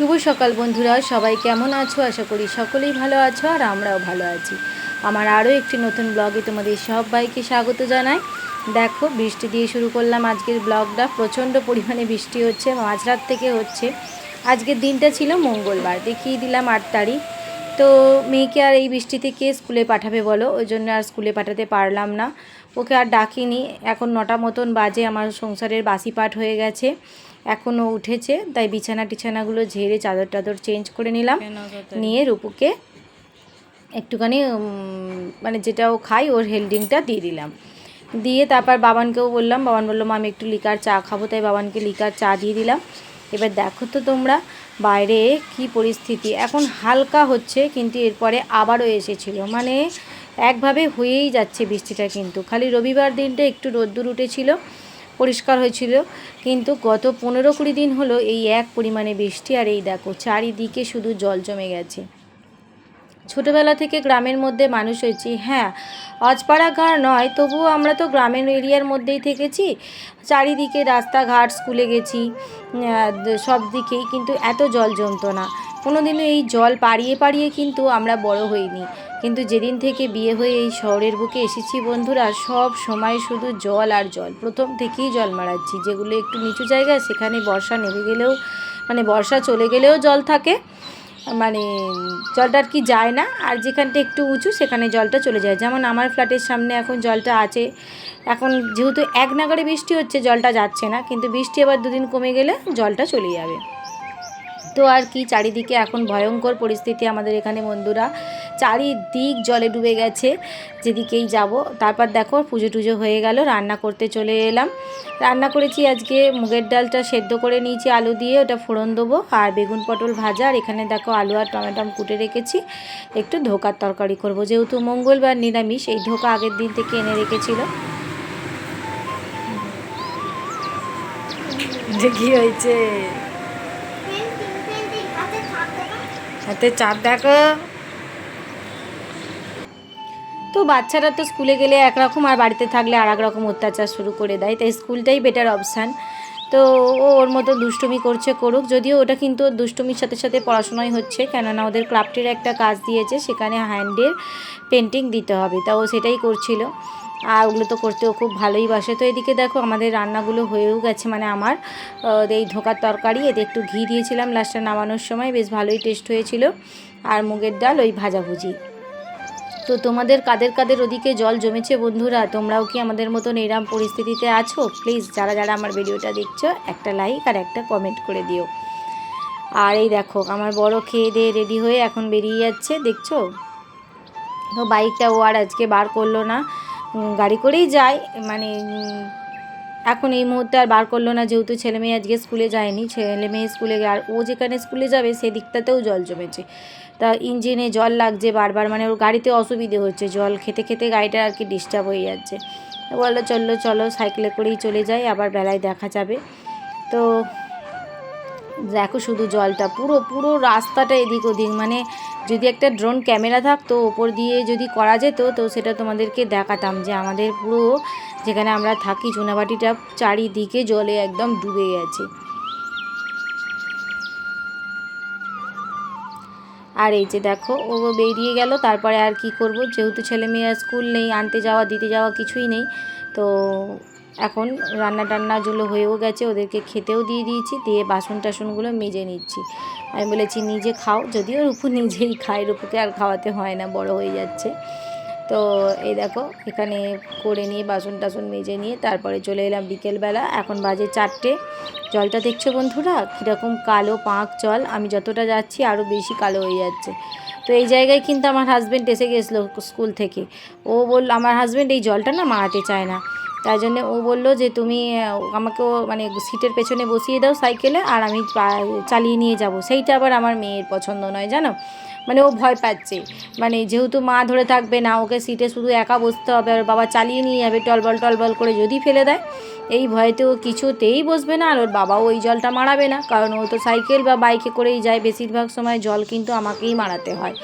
শুভ সকাল বন্ধুরা, সবাই কেমন আছো? আশা করি সকলেই ভালো আছো আর আমরাও ভালো আছি। আমার আরও একটি নতুন ব্লগে তোমাদের সবাইকে স্বাগত জানাই। দেখো, বৃষ্টি দিয়ে শুরু করলাম আজকের ব্লগটা। প্রচণ্ড পরিমাণে বৃষ্টি হচ্ছে, মাঝরাত থেকে হচ্ছে। আজকের দিনটা ছিল মঙ্গলবার, দেখিয়ে দিলাম আট তারিখ। তো মেয়েকে আর এই বৃষ্টিতে কে স্কুলে পাঠাবে বলো? ওই জন্য আর স্কুলে পাঠাতে পারলাম না। ওকে আর ডাকিনি। এখন নটা মতন বাজে, আমার সংসারের বাসি পাঠ হয়ে গেছে। এখনও উঠেছে তাই বিছানা টিছানাগুলো ঝেড়ে চাদর টাদর চেঞ্জ করে নিলাম। নিয়ে রূপুকে একটুখানি মানে যেটা ও খাই ওর হেল্ডিংটা দিয়ে দিলাম। দিয়ে তারপর বাবানকেও বললাম বাবান বলল মা আমি একটু লিকার চা খাব। তাই বাবানকে লিকার চা দিয়ে দিলাম। এবার দেখো তো তোমরা বাইরে কি পরিস্থিতি। এখন হালকা হচ্ছে কিন্তু এরপরে আবারও এসেছিল। মানে একভাবে হয়েই যাচ্ছে বৃষ্টিটা কিন্তু। খালি রবিবার দিনটা একটু রোদ্দুর উঠেছিল। পরিষ্কার হয়েছিল। কিন্তু গত পনেরো কুড়ি দিন হলো এই এক পরিমাণে বৃষ্টি আর এই দেখো চারিদিকে শুধু জল জমে গেছে। ছোটোবেলা থেকে গ্রামের মধ্যে মানুষ হয়েছি। হ্যাঁ অজপাড়া ঘর নয়, তবুও আমরা তো গ্রামের এরিয়ার মধ্যেই থেকেছি। চারিদিকে রাস্তাঘাট, স্কুলে গেছি সব দিকেই। কিন্তু এত জল জমতো না। কোনোদিনও এই জল পাড়িয়ে পাড়িয়ে কিন্তু আমরা বড় হইনি। কিন্তু যেদিন থেকে বিয়ে হয়ে এই শহরের বুকে এসেছি বন্ধুরা, সব সময় শুধু জল আর জল। প্রথম থেকেই জল মারাচ্ছি। যেগুলো একটু নিচু জায়গা, সেখানে বর্ষা নেমে গেলেও মানে বর্ষা চলে গেলেও জল থাকে। মানে জলটা আর কি যায় না। আর যেখানটা একটু উঁচু, সেখানে জলটা চলে যায়। যেমন আমার ফ্ল্যাটের সামনে এখন জলটা আছে। এখন যেহেতু এক নাগারে বৃষ্টি হচ্ছে, জলটা যাচ্ছে না। কিন্তু বৃষ্টি আবার দুদিন কমে গেলে জলটা চলে যাবে। তো আর কি, চারিদিকে এখন ভয়ঙ্কর পরিস্থিতি আমাদের এখানে বন্ধুরা। চারিদিক জলে ডুবে গেছে, যেদিকেই যাব। তারপর দেখো, পুজো টুজো হয়ে গেল, রান্না করতে চলে এলাম। রান্না করেছি আজকে মুগের ডালটা সেদ্ধ করে নিয়েছি, আলু দিয়ে, ওটা ফোড়ন দেবো। আর বেগুন পটল ভাজা, আর এখানে দেখো আলু আর টমেটো কুটে রেখেছি। একটু ধোকার তরকারি করব, যেহেতু মঙ্গলবার নিরামিষ, এই ধোকা আগের দিন থেকে এনে রেখেছিল। যে হয়েছে? হাতে চাপ দেখো। তো বাচ্চারা তো স্কুলে গেলে একরকম আর বাড়িতে থাকলে আর রকম অত্যাচার শুরু করে দেয়, তাই স্কুলটাই বেটার অপশান তো ও ওর মতো দুষ্টুমি করছে করুক, যদিও ওটা কিন্তু দুষ্টুমির সাথে সাথে পড়াশোনাই হচ্ছে, কেননা ওদের ক্রাফটের একটা কাজ দিয়েছে, সেখানে হ্যান্ডের পেন্টিং দিতে হবে, তা ও সেটাই করছিল। আর ওগুলো তো করতেও খুব ভালোই বাসে। তো এদিকে দেখো আমাদের রান্নাগুলো হয়েও গেছে মানে আমার। এই ধোকার তরকারি, এতে একটু ঘি দিয়েছিলাম লাস্টে নামানোর সময়, বেশ ভালোই টেস্ট হয়েছিল। আর মুগের ডাল, ওই ভাজাভুজি তো তোমাদের কাদের কাদের ওদিকে জল জমেছে বন্ধুরা? তোমরাও কি আমাদের মতন এরম পরিস্থিতিতে আছো? প্লিজ যারা যারা আমার ভিডিওটা দেখছ, একটা লাইক আর একটা কমেন্ট করে দিও। আর এই দেখো, আমার বড় খেয়ে দিয়ে রেডি হয়ে এখন বেরিয়ে যাচ্ছে, দেখছ? তো বাইকটা ও আর আজকে বার করল না। গাড়ি করেই যায়। মানে এখন এই মুহূর্তে আর বার করল না যেহেতু ছেলে মেয়ে আজকে স্কুলে যায়নি। ছেলে মেয়ে স্কুলে আর ও যেখানে স্কুলে যাবে সেদিকটাতেও জল জমেছে। তা ইঞ্জিনে জল লাগছে বারবার মানে ওর গাড়িতে অসুবিধে হচ্ছে। জল খেতে খেতে গাড়িটা আর কি ডিস্টার্ব হয়ে যাচ্ছে। বলল চলল চলো, সাইকেলে করেই চলে যাই, আবার বেলায় দেখা যাবে। তো দেখো শুধু জলটা, পুরো পুরো রাস্তাটা এদিক ওদিক। মানে যদি একটা ড্রোন ক্যামেরা থাকতো, ওপর দিয়ে যদি করা যেত, তো সেটা তোমাদেরকে দেখাতাম যে আমাদের পুরো যেখানে আমরা থাকি, চুনাবাটিটা চারিদিকে জলে একদম ডুবে গেছে। আর এই যে দেখো, ও বেরিয়ে গেল, তারপরে আর কি করব? যেহেতু ছেলে মেয়ে স্কুল নেই, আনতে যাওয়া, দিতে যাওয়া কিছুই নেই, তো এখন রান্না টান্নাগুলো হয়েও গেছে, ওদেরকে খেতেও দিয়ে দিয়েছি, দিয়ে বাসন টাসনগুলো মেজে নিচ্ছি। আমি বলেছি, নিজে খাও। যদিও রূপু নিজেই খায়, রূপুকে আর খাওয়াতে হয় না, বড় হয়ে যাচ্ছে। তো এই দেখো, এখানে করে নিয়ে বাসন টাসন মেজে নিয়ে তারপরে চলে এলাম বিকেলবেলা। এখন বাজে চারটে। জলটা দেখছ বন্ধুরা? কীরকম কালো পাঁক জল। আমি যতটা যাচ্ছি আরও বেশি কালো হয়ে যাচ্ছে। তো এই জায়গায় কিন্তু আমার হাজব্যান্ড এসে গেছিল স্কুল থেকে। ও বলল, আমার হাজব্যান্ড এই জলটা না মারাতে চায় না। তাই জন্য ও বলল যে তুমি আহ, আমাকেও মানে সিটের পেছনে বসিয়ে দাও সাইকেলে আর আমি চালিয়ে নিয়ে যাব। সেইটা আবার আমার মেয়ের পছন্দ নয় জানো? মানে ও ভয় পাচ্ছে। মানে যেহেতু মা ধরে থাকবে না ওকে সিটে শুধু একা বসতে হবে আর বাবা চালিয়ে নিয়ে যাবে টলবল টলবল করে যদি ফেলে দেয় এই ভয়তে ও কিছুতেই বসবে না আর ওর বাবাও ওই জলটা মারাবে না। কারণ ও তো সাইকেল বা বাইকে করেই যায় বেশিরভাগ সময় জল কিন্তু আমাকেই মারাতে হয়।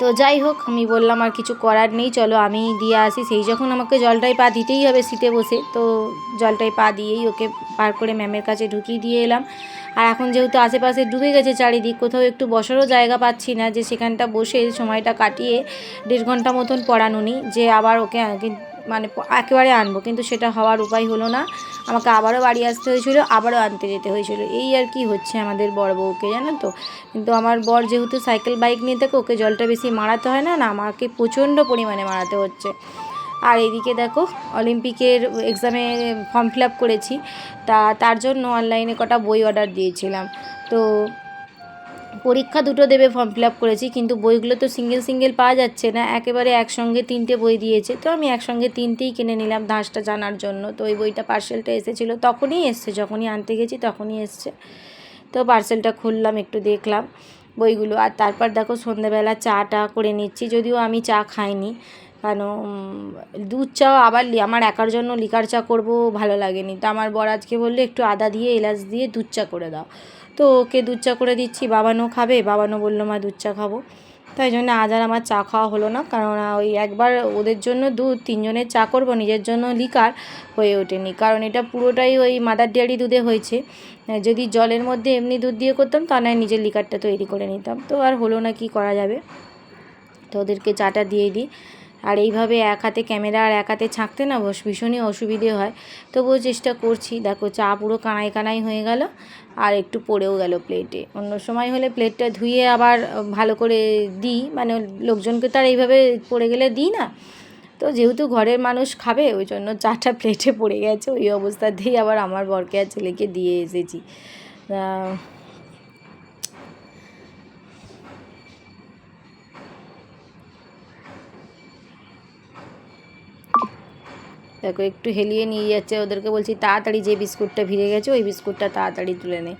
তো যাই হোক, আমি বললাম আর কিছু করার নেই, চলো আমি দিয়ে আসি। সেই যখন আমাকে জলটাই পা দিতেই হবে শীতে বসে, তো জলটাই পা দিয়েই ওকে পার করে ম্যামের কাছে ঢুকিয়ে দিয়ে এলাম। আর এখন যেহেতু আশেপাশে ডুবে গেছে চারিদিক, কোথাও একটু বসারও জায়গা পাচ্ছি না, যে সেখানটা বসে সময়টা কাটিয়ে দেড় ঘণ্টা মতন পড়ানো নিই যে আবার ওকে মানে একেবারে আনব। কিন্তু সেটা হওয়ার উপায় হলো না। আমাকে আবারও বাড়ি আসতে হয়েছিল, আবারও আনতে যেতে হয়েছিল। এই আর কি হচ্ছে আমাদের বড় বউকে, জানো তো? কিন্তু আমার বর যেহেতু সাইকেল, বাইক নিয়ে থাকে, ওকে জলটা বেশি মারাতে হয় না না, আমাকে প্রচণ্ড পরিমাণে মারাতে হচ্ছে। আর এদিকে দেখো, অলিম্পিকের এক্সামে ফর্ম ফিল আপ করেছি। তা, তার জন্য অনলাইনে কটা বই অর্ডার দিয়েছিলাম। তো পরীক্ষা দুটো দেবে ফর্ম ফিল আপ করেছি, কিন্তু বইগুলো তো সিঙ্গেল সিঙ্গেল পাওয়া যাচ্ছে না, একেবারে একসঙ্গে তিনটে বই দিয়েছে। তো আমি একসঙ্গে তিনটেই কিনে নিলাম ধাঁসটা জানার জন্য। তো ওই বইটা পার্সেলটা এসেছিল, তখনই এসছে, যখনই আনতে গেছি তখনই এসছে। তো পার্সেলটা খুললাম, একটু দেখলাম বইগুলো। আর তারপর দেখো সন্ধেবেলা চাটা করে নিচ্ছি, যদিও আমি চা খাইনি। কেন? দুধ চা আবার আমার একার জন্য লিকার চা করব ভালো লাগেনি। তো আমার বর আজকে বলল, একটু আদা দিয়ে, এলাচ দিয়ে দুধ চা করে দাও। তো ওকে দুধ চা করে দিচ্ছি, বাবানও খাবে, বাবানও বলল, মা, দুধ চা খাব। তাই জন্য আজ আর আমার চা খাওয়া হলো না, কারণ ওই একবার ওদের জন্য দুধ তিনজনের চা করব, নিজের জন্য লিকার হয়ে ওঠেনি। কারণ এটা পুরোটাই ওই মাদার ডেয়ারি দুধে হয়েছে। যদি জলের মধ্যে এমনি দুধ দিয়ে করতাম, তা নয় নিজের লিকারটা তৈরি করে নিতাম। তো আর হলো না, কি করা যাবে? তো ওদেরকে চাটা দিয়ে দিই। আর এইভাবে এক হাতে ক্যামেরা আর এক হাতে ছাঁকতে না বস, ভীষণই অসুবিধে হয়। তবুও চেষ্টা করছি। দেখো, চা পুরো কানাই কানাই হয়ে গেল আর একটু পড়েও গেল প্লেটে অন্য সময় হলে প্লেটটা ধুয়ে আবার ভালো করে দিই। মানে লোকজনকে তো আর এইভাবে পড়ে গেলে দিই না। তো যেহেতু ঘরের মানুষ খাবে, ওই জন্য চাটা প্লেটে পড়ে গেছে। ওই অবস্থাতেই আবার আমার বরকে আর ছেলেকে দিয়ে এসেছি। দেখো, একটু হেলিয়ে নিয়ে যাচ্ছে। ওদেরকে বলছি, তাড়াতাড়ি যে বিস্কুটটা ভিড়ে গেছে, ওই বিস্কুটটা তাড়াতাড়ি তুলে নে।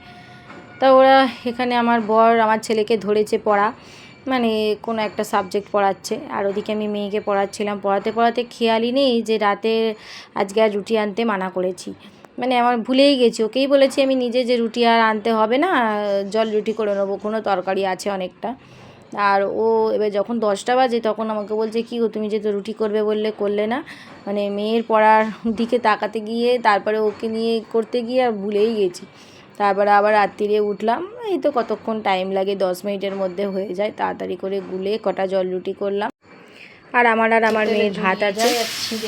তা ওরা এখানে আমার বর আমার ছেলেকে ধরেছে পড়া। মানে কোনো একটা সাবজেক্ট পড়াচ্ছে। আর ওদিকে আমি মেয়েকে পড়াচ্ছিলাম। পড়াতে পড়াতে খেয়ালই নেই যে রাতে আজকে আর রুটি আনতে মানা করেছি। মানে আমার ভুলেই গেছি। ওকেই বলেছি, আমি নিজে যে রুটি আর আনতে হবে না, জল রুটি করে নেব। কোনো তরকারি আছে অনেকটা। আর ও এবার যখন দশটা বাজে তখন আমাকে বলছে, কী গো, তুমি যে তো রুটি করবে বললে, করলে না? মানে মেয়ের পড়ার দিকে তাকাতে গিয়ে তারপরে ওকে নিয়ে করতে গিয়ে আর ভুলেই গেছি। তারপরে আবার রাত্রিরে উঠলাম, এই তো কতক্ষণ টাইম লাগে, দশ মিনিটের মধ্যে হয়ে যায়, তাড়াতাড়ি করে গুলে কটা জল রুটি করলাম। আর আমার আর আমার মেয়ের ভাত আছে।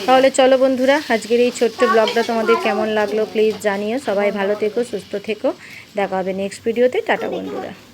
তাহলে চলো বন্ধুরা, আজকের এই ছোট্ট ব্লগটা তোমাদের কেমন লাগল প্লিজ জানিও। সবাই ভালো থেকো, সুস্থ থেকো। দেখা হবে নেক্সট ভিডিওতে টাটা বন্ধুরা।